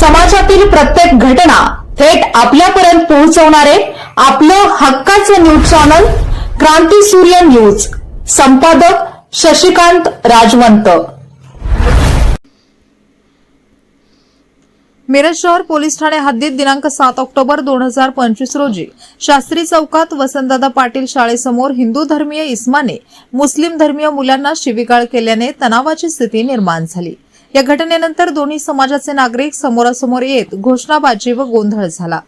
समाजातील प्रत्येक घटना थेट आपल्यापर्यंत पोहोचवणारे आपलं हक्काचं न्यूज चॅनल क्रांती सूर्य न्यूज. संपादक शशिकांत राजवंत. मिरज शहर पोलीस ठाणे हद्दीत दिनांक सात ऑक्टोबर दोन हजार पंचवीस रोजी शास्त्री चौकात वसंतदादा पाटील शाळेसमोर हिंदू धर्मीय इस्माने मुस्लिम धर्मीय मुलांना शिवीगाळ केल्याने तणावाची स्थिती निर्माण झाली. या घटनेनंतर दोन्ही समाजाचे नागरिक समोरासमोर येत घोषणाबाजी व गोंधळ झाला.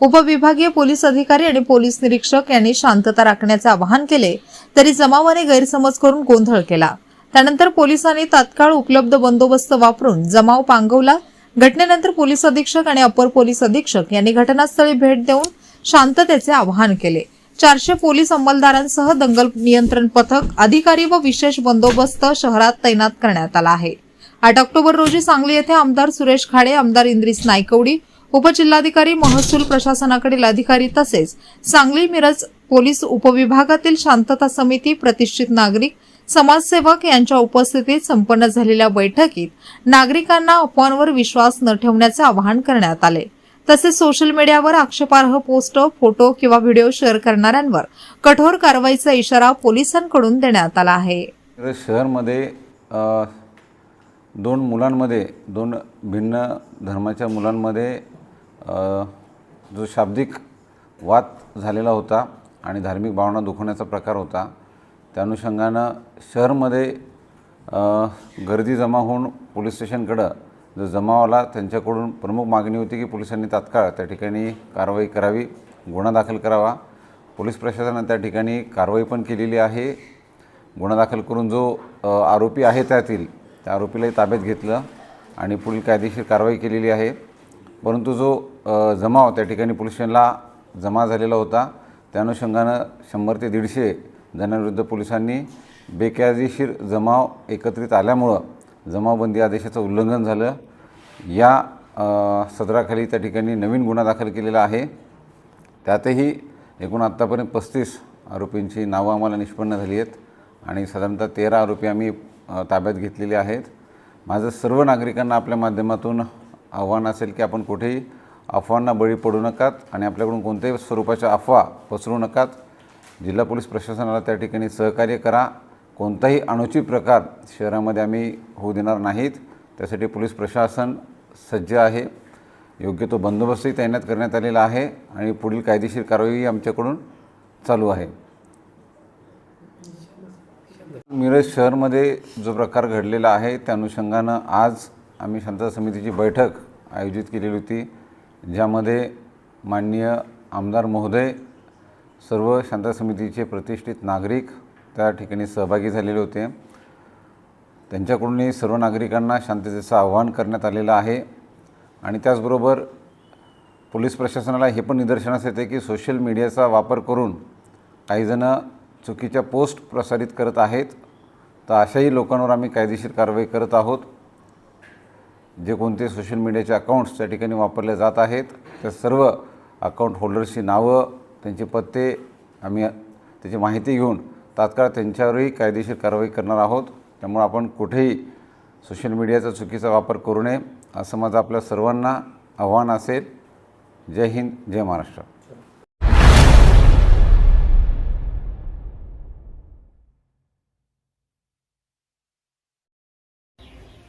उपविभागीय पोलीस अधिकारी आणि पोलीस निरीक्षक यांनी शांतता राखण्याचे आवाहन केले तरी जमावाने गैरसमज करून गोंधळ केला. त्यानंतर पोलिसांनी तात्काळ उपलब्ध बंदोबस्त वापरून जमाव पांगवला. घटनेनंतर पोलीस अधीक्षक आणि अपर पोलीस अधीक्षक यांनी घटनास्थळी भेट देऊन शांततेचे आवाहन केले. चारशे पोलीस अंमलदारांसह दंगल नियंत्रण पथक अधिकारी व विशेष बंदोबस्त शहरात तैनात करण्यात आला आहे. आठ ऑक्टोबर रोजी सांगली येथे आमदार सुरेश खाडे आमदार इंद्रिस नायकवडी उपजिल्हाधिकारी महसूल प्रशासनाकडील अधिकारी तसेच सांगली मिरज पोलीस उपविभागातील शांतता समिती प्रतिष्ठित नागरिक समाजसेवक यांच्या उपस्थितीत संपन्न झालेल्या बैठकीत नागरिकांना अफवांवर विश्वास न ठेवण्याचे आवाहन करण्यात आले. तसेच सोशल मीडियावर आक्षेपार्ह पोस्ट फोटो किंवा व्हिडिओ शेअर करणाऱ्यांवर कठोर कारवाईचा इशारा पोलिसांकडून देण्यात आला आहे. शहरमध्ये दोन मुलांमध्ये दोन भिन्न धर्माच्या मुलांमध्ये जो शाब्दिक वाद झालेला होता आणि धार्मिक भावना दुखवण्याचा प्रकार होता त्या अनुषंगानं शहरमध्ये गर्दी जमा होऊन पोलीस स्टेशनकडं जो जमावाला त्यांच्याकडून प्रमुख मागणी होती की पोलिसांनी तात्काळ त्या ठिकाणी कारवाई करावी गुन्हा दाखल करावा. पोलीस प्रशासनानं त्या ठिकाणी कारवाई पण केलेली आहे. गुन्हा दाखल करून जो आरोपी आहे त्यातील त्या आरोपीलाही ताब्यात घेतलं आणि पुढील कायदेशीर कारवाई केलेली आहे. परंतु जो जमाव त्या ठिकाणी पोलीस स्टेशनला जमा झालेला होता. त्या अनुषंगानं शंभर ते दीडशे जणांविरुद्ध पोलिसांनी बेकायदेशीर जमाव एकत्रित आल्यामुळं जमावबंदी आदेशाचं उल्लंघन झालं. या सदराखाली त्या ठिकाणी नवीन गुन्हा दाखल केलेला आहे. त्यातही एकूण आत्तापर्यंत पस्तीस आरोपींची नावं आम्हाला निष्पन्न झाली आहेत. आणि साधारणतः तेरा आरोपी आम्ही ताब्यात घेतलेले आहेत. माझं सर्व नागरिकांना आपल्या माध्यमातून आव्हान असेल की आपण कुठेही अफवांना बळी पडू नकात आणि आपल्याकडून कोणत्याही स्वरूपाच्या अफवा पसरू नकात. जिल्हा पोलीस प्रशासनाला त्या ठिकाणी सहकार्य करा. कोणताही अनुचित प्रकार शहरामध्ये आम्ही होऊ देणार नाहीत. त्यासाठी पोलीस प्रशासन सज्ज आहे. योग्य तो बंदोबस्तही तैनात करण्यात आलेला आहे आणि पुढील कायदेशीर कारवाई आमच्याकडून चालू आहे. मिरज शहरमध्ये जो प्रकार घडलेला आहे त्या अनुषंगानं आज आम्ही शांतता समितीची बैठक आयोजित केलेली होती ज्यामध्ये माननीय आमदार महोदय सर्व शांतता समितीचे प्रतिष्ठित नागरिक त्या ठिकाणी सहभागी झालेले होते. त्यांच्याकडूनही सर्व नागरिकांना शांततेचं आवाहन करण्यात आलेलं आहे. आणि त्याचबरोबर पोलीस प्रशासनाला हे पण निदर्शनास येते की सोशल मीडियाचा वापर करून काहीजणं चुकीच्या पोस्ट प्रसारित करत आहेत तर अशाही लोकांवर आम्ही कायदेशीर कारवाई करत आहोत. जे कोणते सोशल मीडियाचे अकाउंट्स त्या ठिकाणी वापरले जात आहेत त्या सर्व अकाउंट होल्डर्सची नावं त्यांचे पत्ते आम्ही त्याची माहिती घेऊन तात्काळ त्यांच्यावरही कायदेशीर कारवाई करणार आहोत. त्यामुळे आपण कुठेही सोशल मीडियाचा चुकीचा वापर करू नये असं माझं आपल्या सर्वांना आव्हान असेल. जय हिंद जय महाराष्ट्र.